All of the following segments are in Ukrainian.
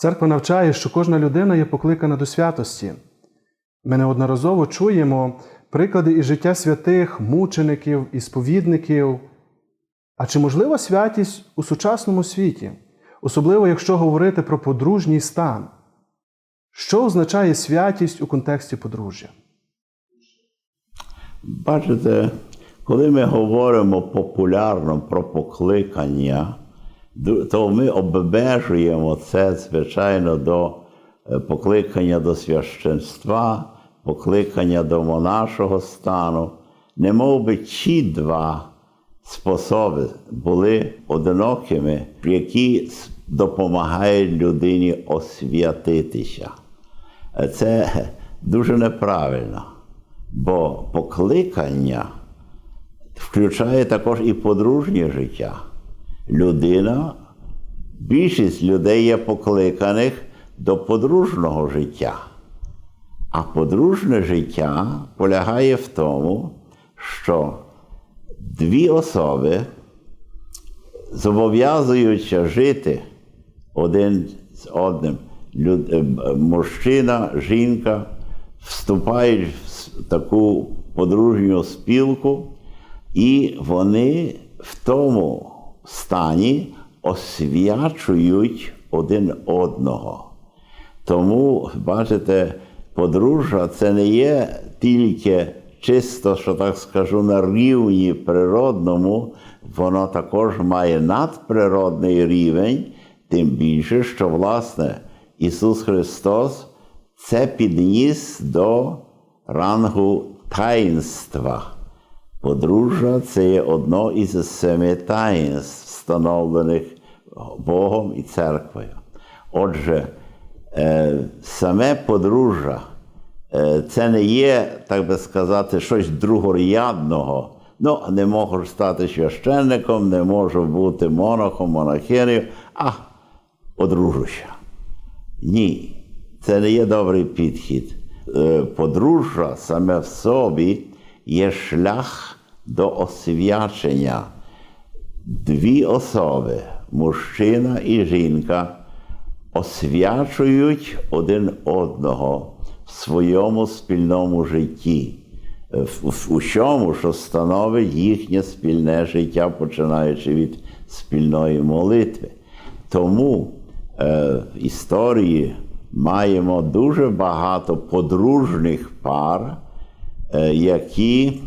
Церква навчає, що кожна людина є покликана до святості. Ми неодноразово чуємо приклади із життя святих, мучеників і сповідників. А чи можлива святість у сучасному світі, особливо якщо говорити про подружній стан? Що означає святість у контексті подружжя? Бачите, коли ми говоримо популярно про покликання, то ми обмежуємо це, звичайно, до е, покликання до священства, покликання до монашого стану. Не мов би ці два способи були одинокими, які допомагають людині освятитися. Е, Це дуже неправильно, бо покликання включає також і подружнє життя. Людина, більшість людей є покликаних до подружного життя. А подружне життя полягає в тому, що дві особи зобов'язуються жити один з одним. Е, е, Мужчина, жінка вступають в таку подружню спілку, і вони в тому стані освячують один одного. Тому, бачите, подружжя це не є тільки чисто, що так скажу, на рівні природному, воно також має надприродний рівень, тим більше, що, власне, Ісус Христос це підніс до рангу таїнства. Подружжя це є одно із семи таїнств, встановлених Богом і церквою. Отже, е, саме подружжя е, це не є, так би сказати, щось другорядного. Ну, не можу стати священником, не можу бути монахом, монахинею, а одружуся. Ні, це не є добрий підхід. Е, Подружжя саме в собі є шлях до освячення. Дві особи, мужчина і жінка, освячують один одного в своєму спільному житті, в, усьому, що становить їхнє спільне життя, починаючи від спільної молитви. Тому е, історії маємо дуже багато подружних пар, які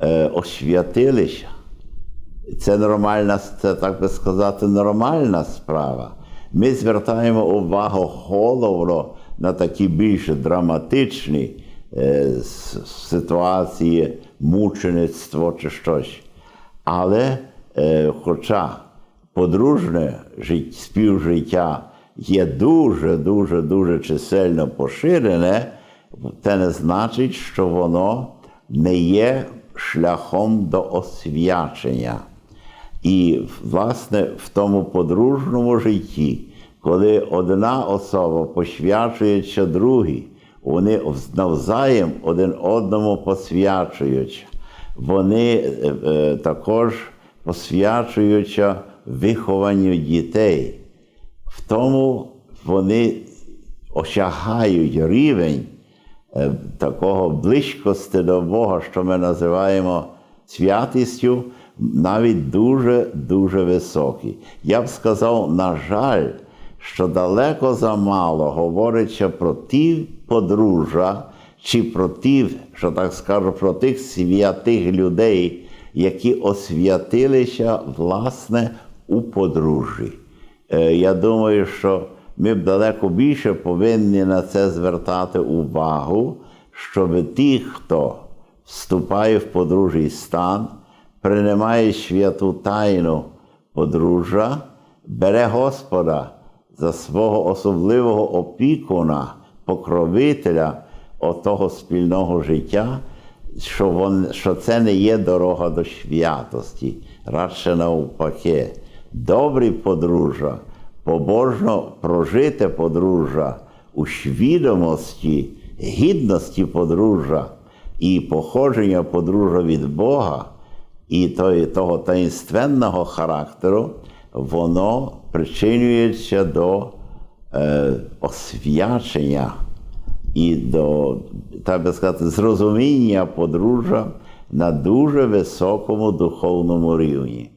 е, освятилися. Це нормальна, це так би сказати, нормальна справа. Ми звертаємо увагу головно на такі більш драматичні е, ситуації, мучеництво чи щось. Але е, хоча подружне співжиття є дуже, дуже, дуже чисельно поширене, це не значить, що воно не є шляхом до освячення. І, власне, в тому подружному житті, коли одна особа посвячується другій, вони навзаєм один одному посвячуються. Вони е, е, також посвячуються вихованню дітей. В тому вони осягають рівень такого близькості до Бога, що ми називаємо святістю, навіть дуже-дуже високий. Я б сказав, на жаль, що далеко замало говориться про ті подружжя, чи про ті, що так скажу, про тих святих людей, які освятилися власне у подружжі. Е, Я думаю, що ми б далеко більше повинні на це звертати увагу, щоб ті, хто вступає в подружній стан, приймає святу тайну подружжя, бере Господа за свого особливого опікуна, покровителя отого спільного життя, що, вон, що це не є дорога до святості, радше навпаки. Добрі подружжя, побожно прожите подружжя у свідомості, гідності подружжя і походження подружжя від Бога, і того таїнственного характеру, воно причинюється до е, освячення і до, так би сказати, зрозуміння подружжя на дуже високому духовному рівні.